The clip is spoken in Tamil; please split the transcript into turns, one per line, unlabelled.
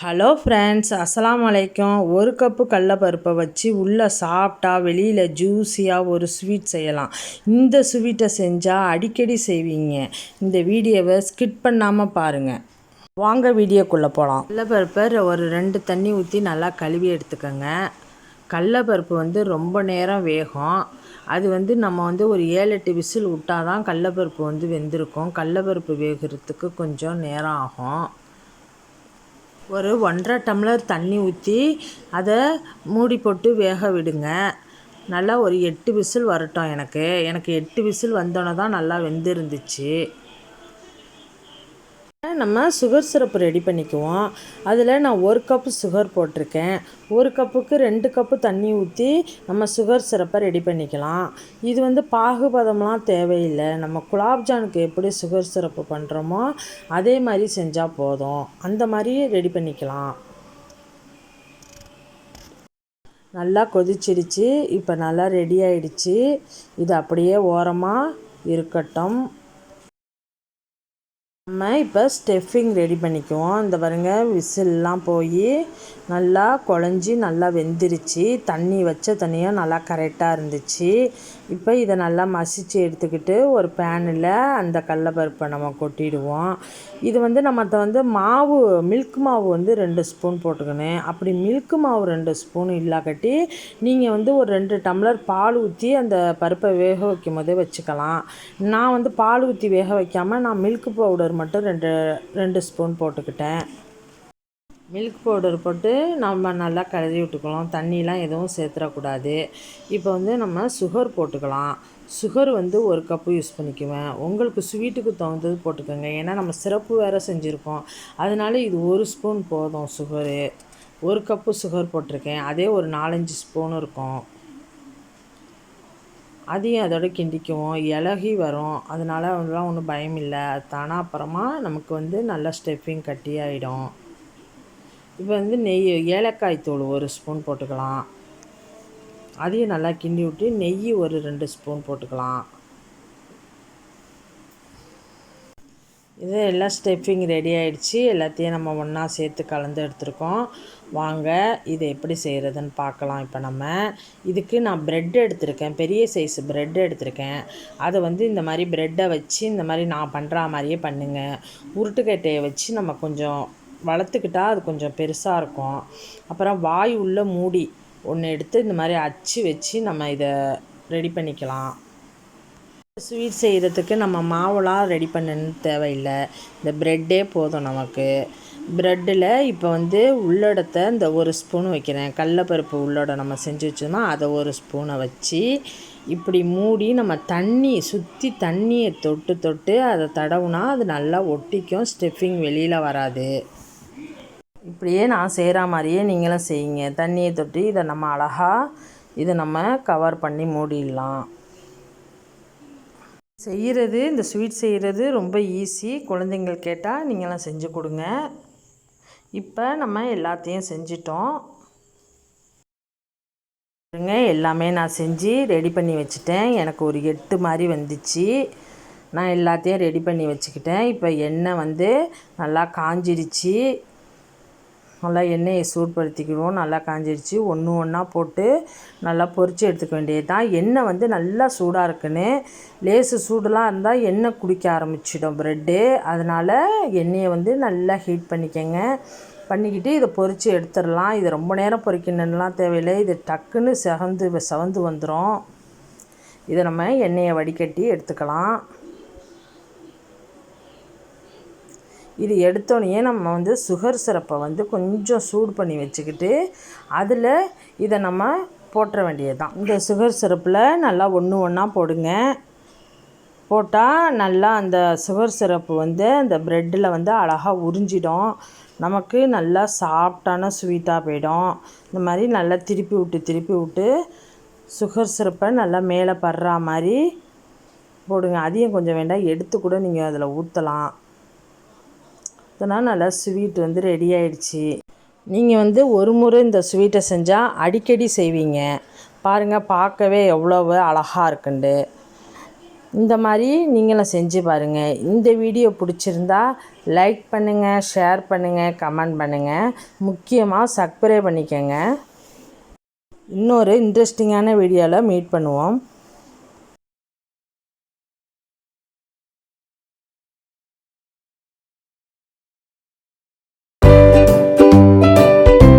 ஹலோ ஃப்ரெண்ட்ஸ் அஸ்லாம் வலைக்கம் ஒரு கப்பு கடலப்பருப்பை வச்சு உள்ளே சாப்பிட்டா வெளியில் ஜூஸியாக ஒரு ஸ்வீட் செய்யலாம். இந்த ஸ்வீட்டை செஞ்சால் அடிக்கடி செய்வீங்க. இந்த வீடியோவை ஸ்கிட் பண்ணாமல் பாருங்கள் வாங்க வீடியோக்குள்ளே போகலாம் கடலப்பருப்பை ஒரு ரெண்டு தண்ணி ஊற்றி நல்லா கழுவி எடுத்துக்கோங்க. கடலப்பருப்பு வந்து ரொம்ப நேரம் வேகும். அது வந்து நம்ம வந்து ஒரு ஏழு எட்டு விசில் விட்டால் தான் கடலப்பருப்பு வந்து வெந்திருக்கும். கடலப்பருப்பு வேகிறதுக்கு கொஞ்சம் நேரம் ஆகும். ஒரு ஒன்றரை டம்ளர் தண்ணி ஊற்றி அதை மூடி போட்டு வேக விடுங்க. நல்லா ஒரு எட்டு விசில் வரட்டும் எனக்கு. எனக்கு எட்டு விசில் வந்தோன்னே தான் நல்லா வெந்திருந்துச்சு. நம்ம சுகர் சிரப்பு ரெடி பண்ணிக்குவோம். அதில் நான் ஒரு கப்பு சுகர் போட்டிருக்கேன். ஒரு கப்புக்கு ரெண்டு கப்பு தண்ணி ஊற்றி நம்ம சுகர் சிரப்பை ரெடி பண்ணிக்கலாம். இது வந்து பாகுபதம்லாம் தேவையில்லை. நம்ம குலாப்ஜானுக்கு எப்படி சுகர் சிரப்பு பண்ணுறோமோ அதே மாதிரி செஞ்சால் போதும். அந்த மாதிரி ரெடி பண்ணிக்கலாம். நல்லா கொதிச்சிடுச்சு இப்போ நல்லா ரெடி ஆயிடுச்சு. இது அப்படியே ஓரமாக இருக்கட்டும். நம்ம இப்போ ஸ்டெஃபிங் ரெடி பண்ணிக்குவோம். இந்த பாருங்க விசில்லாம் போய் நல்லா குழஞ்சி நல்லா வெந்துருச்சு. தண்ணி வச்ச தண்ணியும் நல்லா கரெக்டாக இருந்துச்சு. இப்போ இதை நல்லா மசிச்சு எடுத்துக்கிட்டு ஒரு பேனில் அந்த கடலப்பருப்பை நம்ம கொட்டிடுவோம். இது வந்து நம்ம வந்து மாவு மில்க் மாவு வந்து ரெண்டு ஸ்பூன் போட்டுக்கணும். அப்படி மில்க் மாவு ரெண்டு ஸ்பூன் இல்லாக்கட்டி நீங்கள் வந்து ஒரு ரெண்டு டம்ளர் பால் ஊற்றி அந்த பருப்பை வேக வைக்கும் போதே வச்சுக்கலாம். நான் வந்து பால் ஊற்றி வேக வைக்காமல் நான் மில்க் பவுடர் மட்டும் ரெண்டு ரெண்டு ஸ்பூன் போட்டுக்கிட்டேன். மில்க் பவுடர் போட்டு நம்ம நல்லா கழுவி விட்டுக்கலாம் தண்ணிலாம் எதுவும் சேர்த்துடக்கூடாது. இப்போ வந்து நம்ம சுகர் போட்டுக்கலாம். சுகர் வந்து ஒரு கப்பு யூஸ் பண்ணிக்குவேன். உங்களுக்கு ஸ்வீட்டுக்கு தகுந்தது போட்டுக்கோங்க. ஏன்னா நம்ம சிறப்பு வேறு செஞ்சுருக்கோம். அதனால இது ஒரு ஸ்பூன் போதும் சுகரு. ஒரு கப்பு சுகர் போட்டிருக்கேன். அதே ஒரு நாலஞ்சு ஸ்பூன் இருக்கும். அதையும் அதோட கிண்டிக்குவோம். இலகி வரும். அதனால் அதெல்லாம் ஒன்றும் பயம் இல்லை. அது தானாக அப்புறமா நமக்கு வந்து நல்லா ஸ்டெஃபிங் கட்டி ஆகிடும் இப்போ வந்து நெய் ஏலக்காய் தூள் ஒரு ஸ்பூன் போட்டுக்கலாம். அதையும் நல்லா கிண்டி விட்டு நெய் ஒரு ரெண்டு ஸ்பூன் போட்டுக்கலாம். இது எல்லாம் ஸ்டெஃபிங் ரெடி ஆகிடுச்சு எல்லாத்தையும் நம்ம ஒன்றா சேர்த்து கலந்து எடுத்துருக்கோம். வாங்க இதை எப்படி செய்கிறதுன்னு பார்க்கலாம் இப்போ நம்ம. இதுக்கு நான் ப்ரெட் எடுத்திருக்கேன். பெரிய சைஸ் ப்ரெட் எடுத்திருக்கேன். அதை வந்து இந்த மாதிரி ப்ரெட்டை வச்சு இந்த மாதிரி நான் பண்ணுற மாதிரியே பண்ணுங்கள் உருட்டுக்கட்டையை வச்சு நம்ம கொஞ்சம் வளர்த்துக்கிட்டா அது கொஞ்சம் பெருசாக இருக்கும். அப்புறம் வாய் உள்ள மூடி ஒன்று எடுத்து இந்த மாதிரி அச்சு வச்சு நம்ம இதை ரெடி பண்ணிக்கலாம். ஸ்வீட் செய்கிறதுக்கு நம்ம மாவுலாம் ரெடி பண்ணணும்னு தேவையில்லை. இந்த ப்ரெட்டே போதும் நமக்கு. ப்ரெட்டில் இப்போ வந்து உள்ளடத்தை இந்த ஒரு ஸ்பூன் வைக்கிறேன். கடலப்பருப்பு உள்ளோட நம்ம செஞ்சு வச்சோம்னா அதை ஒரு ஸ்பூனை வச்சு இப்படி மூடி நம்ம தண்ணி சுற்றி தண்ணியை தொட்டு தொட்டு அதை தடவுனா அது நல்லா ஒட்டிக்கும் ஸ்டெஃபிங் வெளியில் வராது. இப்படியே நான் செய்கிற மாதிரியே நீங்களும் செய்யுங்க. தண்ணியை தொட்டு இதை நம்ம அழகாக இதை நம்ம கவர் பண்ணி மூடிடலாம். செய்கிறது இந்த ஸ்வீட் செய்கிறது ரொம்ப ஈஸி. குழந்தைங்கள் கேட்டால் நீங்களாம் செஞ்சு கொடுங்க. இப்போ நம்ம எல்லாத்தையும் செஞ்சிட்டோம். பாருங்க எல்லாமே நான் செஞ்சு ரெடி பண்ணி வச்சுட்டேன். எனக்கு ஒரு எட்டு மாதிரி வந்துச்சு. நான் எல்லாத்தையும் ரெடி பண்ணி வச்சுக்கிட்டேன். இப்போ எண்ணெய் வந்து நல்லா காஞ்சிடுச்சு நல்லா எண்ணெயை சூடுபடுத்திக்கிடுவோம் நல்லா காஞ்சிடுச்சு ஒன்று ஒன்றா போட்டு நல்லா பொரித்து எடுத்துக்க வேண்டியது தான் எண்ணெய் வந்து நல்லா சூடாக இருக்குன்னு. லேசு சூடெலாம் இருந்தால் எண்ணெய் குடிக்க ஆரம்பிச்சிடும் ப்ரெட்டு அதனால் எண்ணெயை வந்து நல்லா ஹீட் பண்ணிக்கோங்க. பண்ணிக்கிட்டு இதை பொரித்து எடுத்துடலாம். இது ரொம்ப நேரம் பொரிக்கணும்லாம் தேவையில்லை. இது டக்குன்னு செவந்து செவந்து வந்துடும் இதை நம்ம எண்ணெயை வடிகட்டி எடுத்துக்கலாம். இது எடுத்தோடனே நம்ம வந்து சுகர் சிரப்பை வந்து கொஞ்சம் சூடு பண்ணி வச்சுக்கிட்டு அதில் இதை நம்ம போட்டுற வேண்டியது தான் இந்த சுகர் சிரப்பில் நல்லா ஒன்று ஒன்றா போடுங்க. போட்டால் நல்லா அந்த சுகர் சிரப்பு வந்து அந்த ப்ரெட்டில் வந்து அழகாக உறிஞ்சிடும். நமக்கு நல்லா சாஃப்டான ஸ்வீட்டாக போயிடும். இந்த மாதிரி நல்லா திருப்பி விட்டு திருப்பி விட்டு சுகர் சிரப்பை நல்லா மேலே படுற மாதிரி போடுங்க. அதையும் கொஞ்சம் வேண்டாம் எடுத்து கூட நீங்கள் அதில் ஊற்றலாம். இதனால் நல்லா ஸ்வீட் வந்து ரெடி ஆயிடுச்சு. நீங்கள் வந்து ஒரு முறை இந்த ஸ்வீட்டை செஞ்சால் அடிக்கடி செய்வீங்க. பாருங்கள் பார்க்கவே எவ்வளவு அழகாக இருக்குண்டு. இந்த மாதிரி நீங்களும் செஞ்சு பாருங்கள் இந்த வீடியோ பிடிச்சிருந்தா லைக் பண்ணுங்கள் ஷேர் பண்ணுங்கள் கமெண்ட் பண்ணுங்கள் முக்கியமாக சப்ஸ்கிரைப் பண்ணிக்கோங்க. இன்னொரு இன்ட்ரெஸ்டிங்கான வீடியோவில் மீட் பண்ணுவோம்.